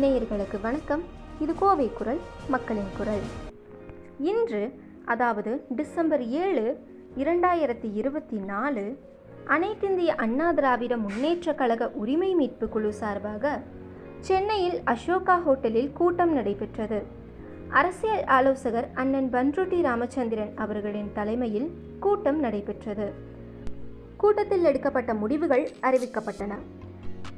நேயர்களுக்கு வணக்கம். இது கோவை குரல் மக்களின் குரல். இன்று அதாவது டிசம்பர் ஏழு இரண்டாயிரத்தி இருபத்தி நாலு அனைத்திந்திய அண்ணா திராவிட முன்னேற்றக் கழக உரிமை மீட்பு குழு சார்பாக சென்னையில் அசோகா ஹோட்டலில் கூட்டம் நடைபெற்றது. அரசியல் ஆலோசகர் அண்ணன் பன்ருட்டி ராமச்சந்திரன் அவர்களின் தலைமையில் கூட்டம் நடைபெற்றது. கூட்டத்தில் எடுக்கப்பட்ட முடிவுகள் அறிவிக்கப்பட்டன.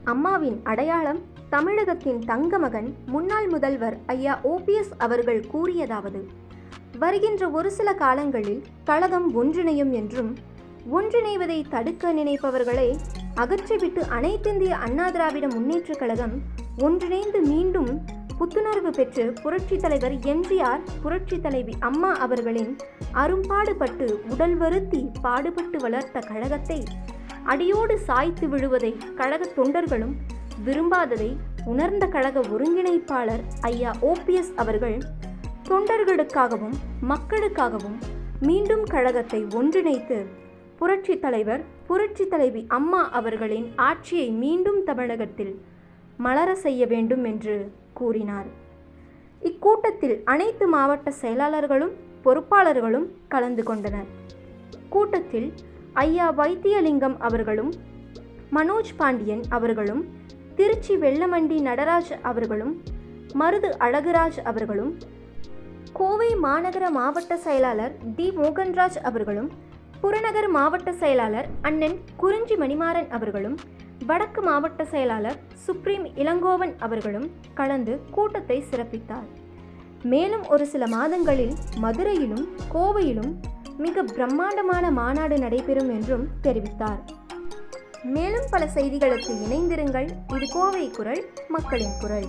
அம்மாவின் அடையாளம் தமிழகத்தின் தங்க மகன் முன்னாள் முதல்வர் ஐயா ஓபிஎஸ் அவர்கள் கூறியதாவது வருகின்ற ஒரு சில காலங்களில் கழகம் ஒன்றிணையும் என்றும் ஒன்றிணைவதை தடுக்க நினைப்பவர்களை அகற்றிவிட்டு அனைத்திந்திய அண்ணா திராவிட முன்னேற்றக் கழகம் ஒன்றிணைந்து மீண்டும் புத்துணர்வு பெற்று புரட்சித் தலைவர் எம்ஜிஆர் புரட்சித் தலைவி அம்மா அவர்களின் அரும்பாடுபட்டு உடல் வருத்தி பாடுபட்டு வளர்த்த கழகத்தை அடியோடு சாய்த்து விழுவதை கழக தொண்டர்களும் விரும்பாததை உணர்ந்த கழக ஒருங்கிணைப்பாளர் ஐயா ஓபிஎஸ் அவர்கள் தொண்டர்களுக்காகவும் மக்களுக்காகவும் மீண்டும் கழகத்தை ஒன்றிணைத்து புரட்சி தலைவர் புரட்சி தலைவி அம்மா அவர்களின் ஆட்சியை மீண்டும் தமிழகத்தில் மலர செய்ய வேண்டும் என்று கூறினார். இக்கூட்டத்தில் அனைத்து மாவட்ட செயலாளர்களும் பொறுப்பாளர்களும் கலந்து கொண்டனர். கூட்டத்தில் ஐயா வைத்தியலிங்கம் அவர்களும் மனோஜ் பாண்டியன் அவர்களும் திருச்சி வெள்ளமண்டி நடராஜ் அவர்களும் மருது அழகுராஜ் அவர்களும் கோவை மாநகர மாவட்ட செயலாளர் டி மோகன்ராஜ் அவர்களும் புறநகர் மாவட்ட செயலாளர் அண்ணன் குறிஞ்சி மணிமாறன் அவர்களும் வடக்கு மாவட்ட செயலாளர் சுப்ரீம் இளங்கோவன் அவர்களும் கலந்து கூட்டத்தை சிறப்பித்தார். மேலும் ஒரு சில மாதங்களில் மதுரையிலும் கோவையிலும் மிக பிரம்மாண்டமான மாநாடு நடைபெறும் என்றும் தெரிவித்தார். மேலும் பல செய்திகளுக்கு இணைந்திருங்கள். இது கோவை குரல் மக்களின் குரல்.